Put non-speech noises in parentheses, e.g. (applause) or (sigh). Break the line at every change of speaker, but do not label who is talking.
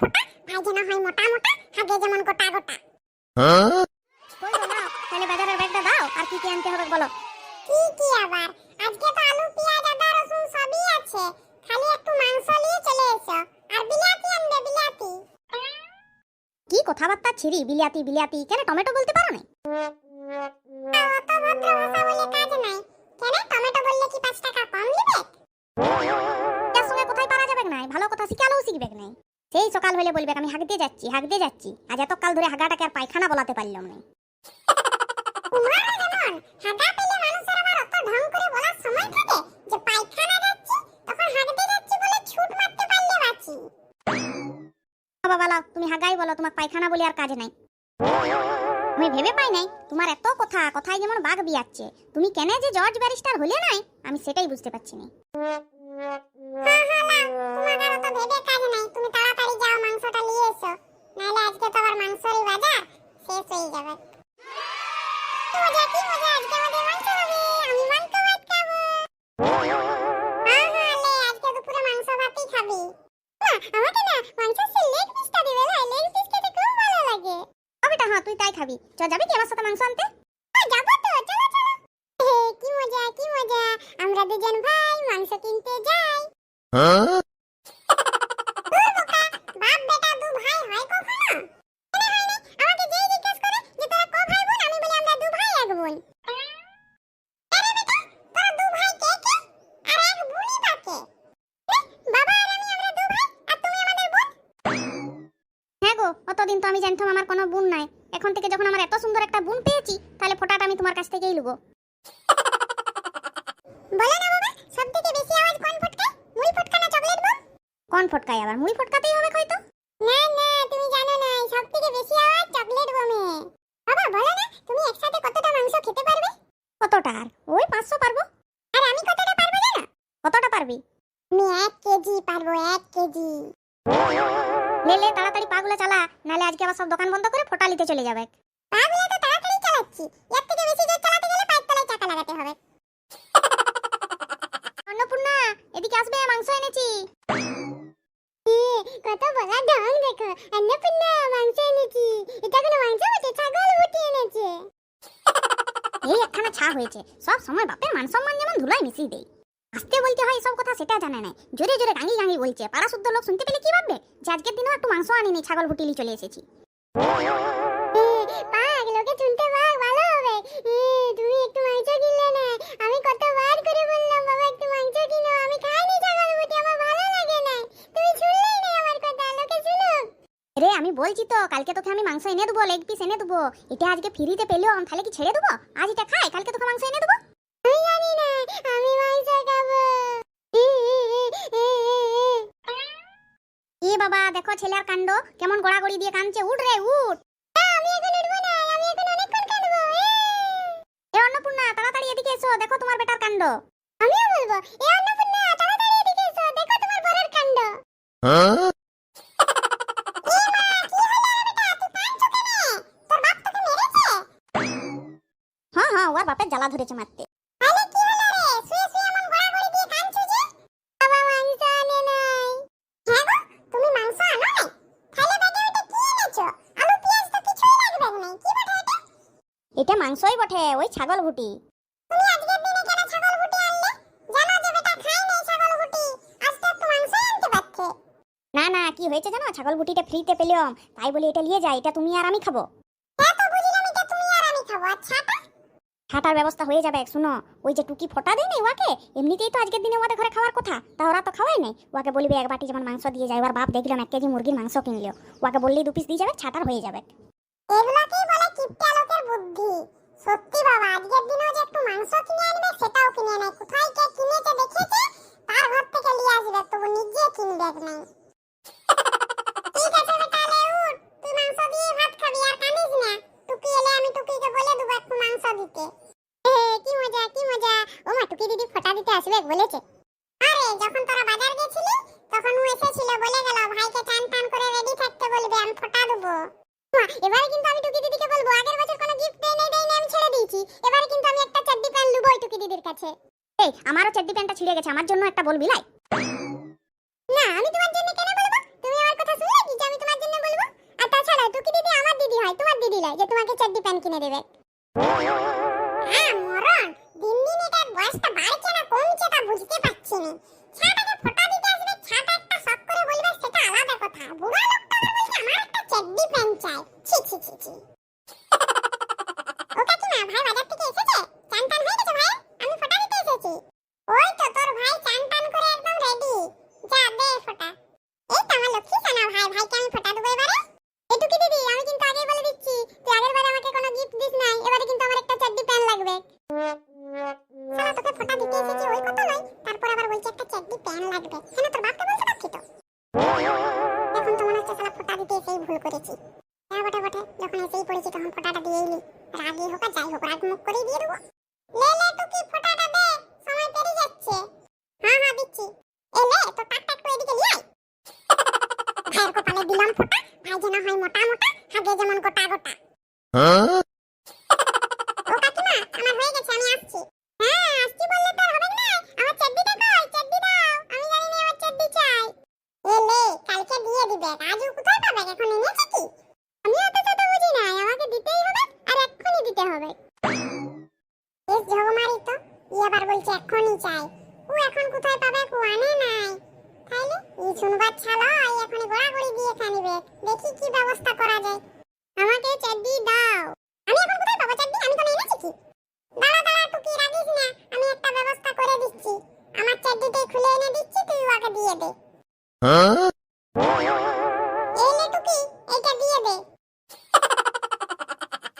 ফোটা ভাই যেন হয় মোটা মোটা হাগে যেমন গোটা গোটা।
তাহলে বাজারের ব্যাগটা দাও আর কি কি আনতে হবে বলো।
কি কি আবার? আজকে তো আলু পেঁয়াজ আদা রসুন সবই আছে। খালি একটু মাংস নিয়ে চলে এসো। আর বিলাতি আনবে বিলাতি।
কি কথাবার্তা ছিরি বিলিয়াতি বিলিয়াতি কেন টমেটো বলতে পারো না?
অত ভদ্র ভাষা বলে
সকাল হলে বলবে আমি হাগতে যাচ্ছি হাগতে যাচ্ছি। আজ এত কাল ধরে হাগাটাকে আর পায়খানা বলাতে পারলাম না। বাবা তুমি হাগাই বলো তোমার পায়খানা বলে আর কাজ নাই। আমি ভেবে পাই নাই তোমার এত কথা কথায় যেমন বাঘ বিয়াচ্ছে। তুমি কেন যে জর্জ ব্যারিস্টার হলে নাই? আমি সেটাই বুঝতে পারছি না।
হ্যাঁ হ্যাঁ তোমার আর অত ভেবে কাজ নাই তুমি তাড়াতাড়ি নিয়ে এসো নাহলে আজকে তো আবার মাংসরই বাজার শেষ হয়ে যাবে। হ্যাঁ হ্যাঁ
হ্যাঁ তুই তাই খাবি। চ, যাবি কি আমার সাথে মাংস আনতে? অতদিন তো আমি জানতাম আমার কোনো বোন নাই। এখন থেকে যখন আমার এত সুন্দর একটা বোন পেয়েছি তাহলে ফোটাটা আমি তোমার কাছ থেকেই লুবো। (laughs)
বলো না বাবা সবথেকে বেশি আওয়াজ কোন ফটকায়? মুড়ি ফটকা না চকলেট বোম?
কোন ফটকায় আবার? মুড়ি ফটকাতেই হবে হয়তো।
না না তুমি জানো না সবথেকে বেশি আওয়াজ চকলেট বোমে। বাবা বলো না তুমি একসাথে কতটা মাংস খেতে পারবে?
কতটা আর? ওই পাঁচশো পারব।
আর আমি কতটা পারব জানো?
কতটা পারবি?
আমি এক কেজি পারব এক কেজি।
লেলে তাড়াতাড়ি পাগুলো চালা নালে আজকে আবার সব দোকান বন্ধ করে ফোটালিতে চলে যাবে।
পাগুলো তো তাড়াতাড়ি চালাচ্ছি। এর থেকে বেশি জোর চালাতে গেলে পায়ের তলায় চাকা লাগাতে হবে। (laughs)
অন্নপূর্ণা এদিকে আসবে মাংস এনেছি।
কত বলা ঢং দেখো। অন্নপূর্ণা মাংস এনেছি। এটা কোনো মাংস বটে? ছাগল বুটি এনেছে।
এই একখানা ছা হয়েছে। সব সময় বাপের মান সম্মান যেমন ধুলাই মিশিয়ে দেই আসতে বলতে হয় সব কথা সেটা জানে না জোরে জোরে গাঙ্গি গাঙ্গি বলছে। পাড়া শুদ্ধ লোক শুনতে পেলে কি ভাববে? যে আজকের দিনেও একটু মাংস আনিনি ছাগল ভুটিলি চলে এসেছি।
পাগ লোকে শুনতে পাক ভালো হবে। তুমি একটু মাংস কিনলে না। আমি কতবার করে বললাম বাবা একটু মাংস কিনো। আমি খাইনি ছাগল বুটি আমার ভালো লাগে না। তুমি শুনলেই না আমার কথা? লোকে শুনুক।
রে আমি বলছি তো কালকে তোকে আমি মাংস এনে দেবো লেগ পিস এনে দেবো। এটা আজকে ফ্রিতে পেলেও তাহলে কি ছেড়ে দেবো? আজ এটা খাই কালকে তোকে মাংস এনে দেবো
আমি জানি না আমি মাংস খাব
এ বাবা দেখো ছেলের কাণ্ড। কেমন গড়াগড়ি দিয়ে কাঁদছে। উঠ রে উঠ।
আমি এখন উঠবো না আমি এখন অনেকক্ষণ কাঁদবো।
এ অন্নপূর্ণা তাড়াতাড়ি এদিকে এসো দেখো তোমার বেটার কাণ্ড।
আমিও বলব এ অন্নপূর্ণা তাড়াতাড়ি এদিকে এসো দেখো তোমার বরের কাণ্ড। কেনে? মেরেছে?
হ্যাঁ হ্যাঁ ওর বাপের জ্বালা ধরেছে মারতে
তাহলে কি হলো রে? শুয়ে শুয়ে এমন গড়াগড়ি দিয়ে কাঁদছো যে? বাবা মাংস আনে নাই। হ্যাঁ গো, তুমি মাংস আনো নাই? তাহলে ব্যাগে ওইটা কি এনেছো? আলু পেঁয়াজ তো কিছুই লাগবে নাই। কি বটে এটা?
এটা মাংসই বটে ওই ছাগল ভুটি
তুমি আজকের দিনে কেন ছাগল আনলে? জানো যে বেটা খায় নাই ছাগল বুটি। আজ তো একটু মাংসই আনতে।
না না কি হয়েছে জানো ছাগল ভুটিটা ফ্রিতে পেলাম তাই বলে এটা নিয়ে যাই এটা তুমি আর আমি খাব
হ্যাঁ তো বুঝলাম এটা তুমি আর আমি খাব।
ছাটার ব্যবস্থা হয়ে যাবে শুনো ওই যে টুকি ফোটা দেয় নাই ওকে এমনিতেই তো আজকের দিনে ওদের ঘরে খাওয়ার কথা তা ওরা তো খাওয়াই নাই ওকে বলবে এক বাটি যেমন মাংস দিয়ে যায় এবার বাপ দেখলাম এক কেজি মুরগির মাংস কিনলো ওকে বললেই দু পিস দিয়ে যাবে ছাটার হয়ে যাবে
এগুলোকেই বলে কিপটা লোকের বুদ্ধি। সত্যি বাবা, আজকের দিনেও যে একটু মাংস কিনে আনবে, সেটাও কিনে নেয়। কোথায় কে কিনেছে দেখেছে? তার ঘর থেকে নিয়ে আসবে, তবু নিজে কিনবে নাই। আসবে, বলেছে। আরে, যখন তোরা বাজার গেছিলি, তখন ও এসেছিল, বলে গেল, ভাইকে চান টান করে রেডি থাকতে বলবে, আমি ফোঁটা দেবো। হ্যাঁ, এবারে কিন্তু আমি টুকি দিদিকে বলব, আগের বছর কোনো গিফট দেই নাই দেই নাই, আমি ছেড়ে দিয়েছি। এবারে কিন্তু আমি একটা চাড্ডি প্যান্ট লুবো ওই টুকি দিদির কাছে।
এই, আমারও চাড্ডি প্যান্টটা ছিঁড়ে গেছে, আমার জন্য একটা বলবি, লাই?
না, আমি তোমার জন্য কেন বলব? তুমি আমার কথা শুনলে কি আমি তোমার জন্য বলব? আর তাছাড়া টুকি দিদি আমার দিদি হয়, তোমার দিদি লাই, যে তোমাকে চাড্ডি প্যান্ট কিনে দেবে। ভুল করেছি। হ্যাঁ বটে বটে। যখন এসেই পড়েছি, তখন ফোটাটা দিয়েই নি। রাগই হোক আর যাই হোক, রাগ মুখ করেই দিয়ে দেবো। লে লে, টুকি, ফোটাটা দে। সময় পেরিয়ে যাচ্ছে। হ্যাঁ হ্যাঁ দিচ্ছি। এ, লে, তো টাকটা একটু এদিকে নিয়ে আয়। ভাইয়ের কপালে দিলাম ফোটা, ভাই যেন হয় মোটা মোটা, হাগে যেমন গোটা গোটা। আমার আমি বলছে, এক্ষুনি চাই ও এখন কোথায় পাবে কো আনে নাই। তাইলে ই শুনবার ছাড়া এখন এখনই গোড়াগড়ি দিয়ে খানিবে দেখি কি ব্যবস্থা করা যায়। আমাকে চাড্ডি দাও। আমি এখন কোথায় পাবো চাড্ডি? আমি কোনো এনেছি কি? দাঁড়া দাঁড়া, টুকি, রাগিস না। আমি একটা ব্যবস্থা করে দিচ্ছি। আমার চাড্ডিটাই খুলে এনে দিচ্ছি, তুই ওকে দিয়ে দে।